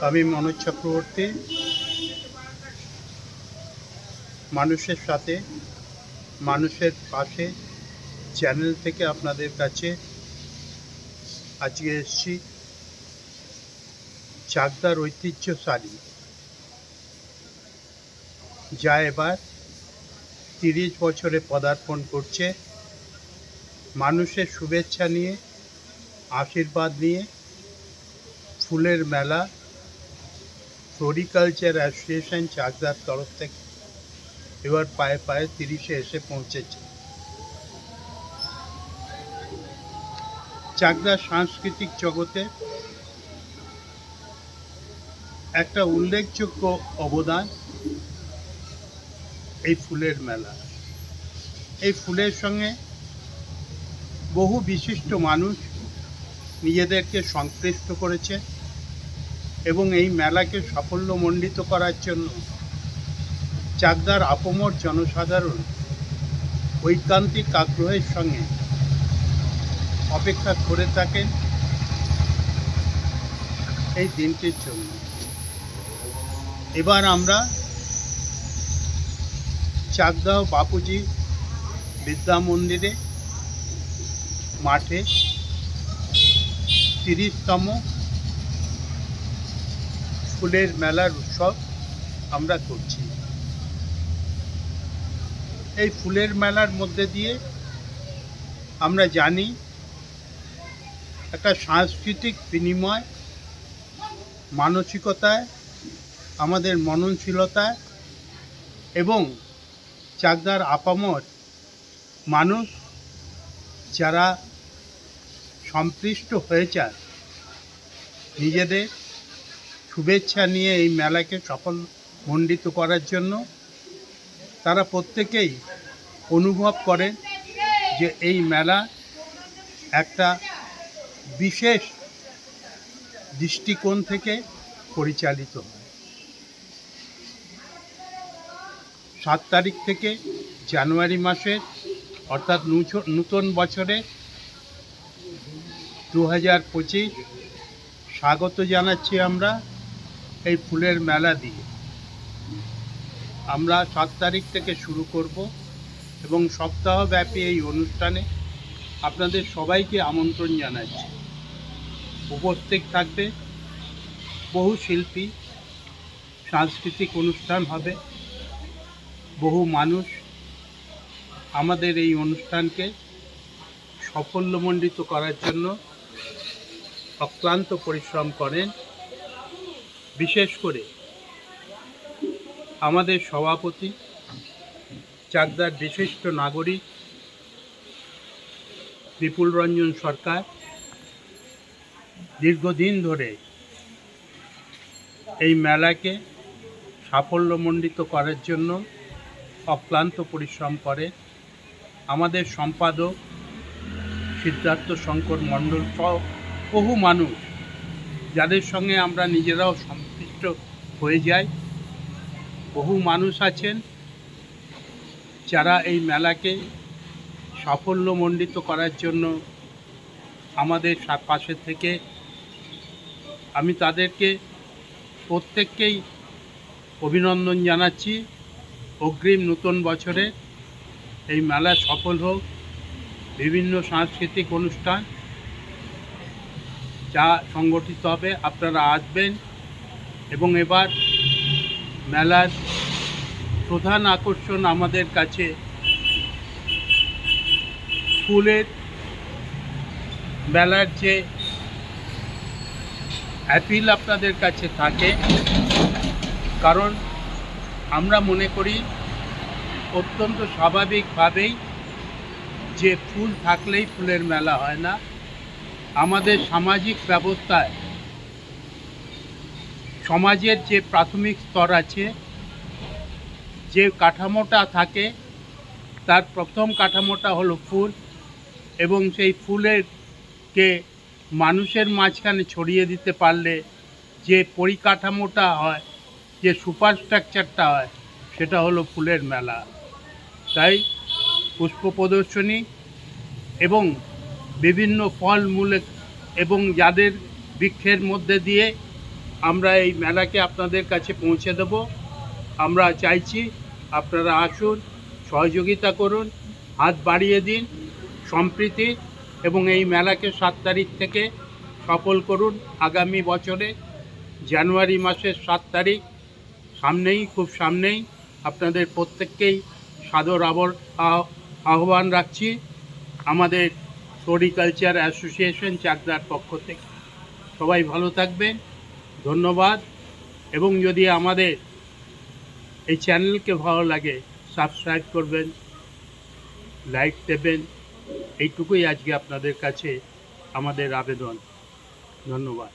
আমি মনোজ চক্রবর্তী। মানুষের সাথে, মানুষের পাশে চ্যানেল থেকে আপনাদের কাছে আজকে এসেছি। চাকদার ঐতিহ্যশালী। যা এবার তিরিশ বছরে পদার্পণ করছে। মানুষের শুভেচ্ছা নিয়ে, আশীর্বাদ নিয়ে ফুলের মেলা ফ্লোরিকালচার অ্যাসোসিয়েশন চাকদার তরফ থেকে এবার পায়ে পায়ে তিরিশে এসে পৌঁছেছে। চাকদার সাংস্কৃতিক জগতে একটা উল্লেখযোগ্য অবদান এই ফুলের মেলা। এই ফুলের সঙ্গে বহু বিশিষ্ট মানুষ নিজেদেরকে সংশ্লিষ্ট করেছে। এবং এই মেলাকে সাফল্যমণ্ডিত করার জন্য চাকদার আপমর জনসাধারণ ঐকান্তিক আগ্রহের সঙ্গে অপেক্ষা করে থাকেন এই দিনটির জন্য। এবার আমরা চাকদাহ বাপুজি বিদ্যা মন্দিরে মাঠে তিরিশতম ফুলের মেলার উৎসব আমরা করছি। এই ফুলের মেলার মধ্যে দিয়ে আমরা জানি একটা সাংস্কৃতিক বিনিময়, মানসিকতায়, আমাদের মননশীলতায় এবং চাকদার আপামর মানুষ যারা সম্পৃষ্ট হয়ে যায় নিজেদের শুভেচ্ছা নিয়ে এই মেলাকে সফল মণ্ডিত করার জন্য তারা প্রত্যেকেই অনুভব করেন যে এই মেলা একটা বিশেষ দৃষ্টিকোণ থেকে পরিচালিত হয়। সাত তারিখ থেকে জানুয়ারি মাসের, অর্থাৎ নূতন বছরে দু হাজার পঁচিশ স্বাগত জানাচ্ছি আমরা। এই ফুলের মেলা দিয়ে। আমরা সাত তারিখ থেকে শুরু করব এবং সপ্তাহব্যাপী এই অনুষ্ঠানে আপনাদের সবাইকে আমন্ত্রণ জানাচ্ছি। উপস্থিত থাকবে বহু শিল্পী, সাংস্কৃতিক অনুষ্ঠান হবে, বহু মানুষ। আমাদের এই অনুষ্ঠানকে সাফল্যমণ্ডিত করার জন্য অক্লান্ত পরিশ্রম করেন। বিশেষ করে আমাদের সভাপতি, চাকদার বিশিষ্ট নাগরিক বিপুল রঞ্জন সরকার দীর্ঘদিন ধরে এই মেলাকে সাফল্যমণ্ডিত করার জন্য অক্লান্ত পরিশ্রম করে আমাদের সম্পাদক সিদ্ধার্থ শঙ্কর মণ্ডল সহ বহু মানুষ যাদের সঙ্গে আমরা নিজেরাও সম্পৃক্ত হয়ে যাই, বহু মানুষ আছেন যারা এই মেলাকে সাফল্যমণ্ডিত করার জন্য আমাদের পাশে থেকে। আমি তাদেরকে প্রত্যেককেই অভিনন্দন জানাচ্ছি। অগ্রিম নতুন বছরে এই মেলা সফল হোক। বিভিন্ন সাংস্কৃতিক অনুষ্ঠান যা সংগঠিত হবে, আপনারা আসবেন। এবং এবার মেলার প্রধান আকর্ষণ আমাদের কাছে ফুলের মেলার যে অ্যাপিল আপনাদের কাছে থাকে, কারণ আমরা মনে করি অত্যন্ত স্বাভাবিকভাবেই যে ফুল থাকলেই ফুলের মেলা হয় না। আমাদের সামাজিক ব্যবস্থায় সমাজের যে প্রাথমিক স্তর আছে, যে কাঠামোটা থাকে, তার প্রথম কাঠামোটা হলো ফুল এবং সেই ফুলের কে মানুষের মাঝখানে ছড়িয়ে দিতে পারলে যে পরিকাঠামোটা হয়, যে সুপার স্ট্রাকচারটা হয়, সেটা হলো ফুলের মেলা। তাই পুষ্প প্রদর্শনী এবং বিভিন্ন ফল মূল এবং যাদের বৃক্ষের মধ্যে দিয়ে আমরা এই মেলাকে আপনাদের কাছে পৌঁছে দেব। আমরা চাইছি আপনারা আসুন, সহযোগিতা করুন, হাত বাড়িয়ে দিন, সম্প্রীতি এবং এই মেলাকে সাত তারিখ থেকে সফল করুন। আগামী বছরে জানুয়ারি মাসের সাত তারিখ, সামনেই, খুব সামনেই আপনাদের প্রত্যেককেই সাদর আবর আহ- আহ্বান রাখছি। আমাদের ফ্লোরিকালচার অ্যাসোসিয়েশন চাকদার পক্ষ থেকে সবাই ভালো থাকবেন ধন্যবাদ এবং যদি আমাদের এই চ্যানেলকে ভালো লাগে সাবস্ক্রাইব করবেন লাইক দেবেন এইটুকুই আজকে আপনাদের কাছে আমাদের আবেদন ধন্যবাদ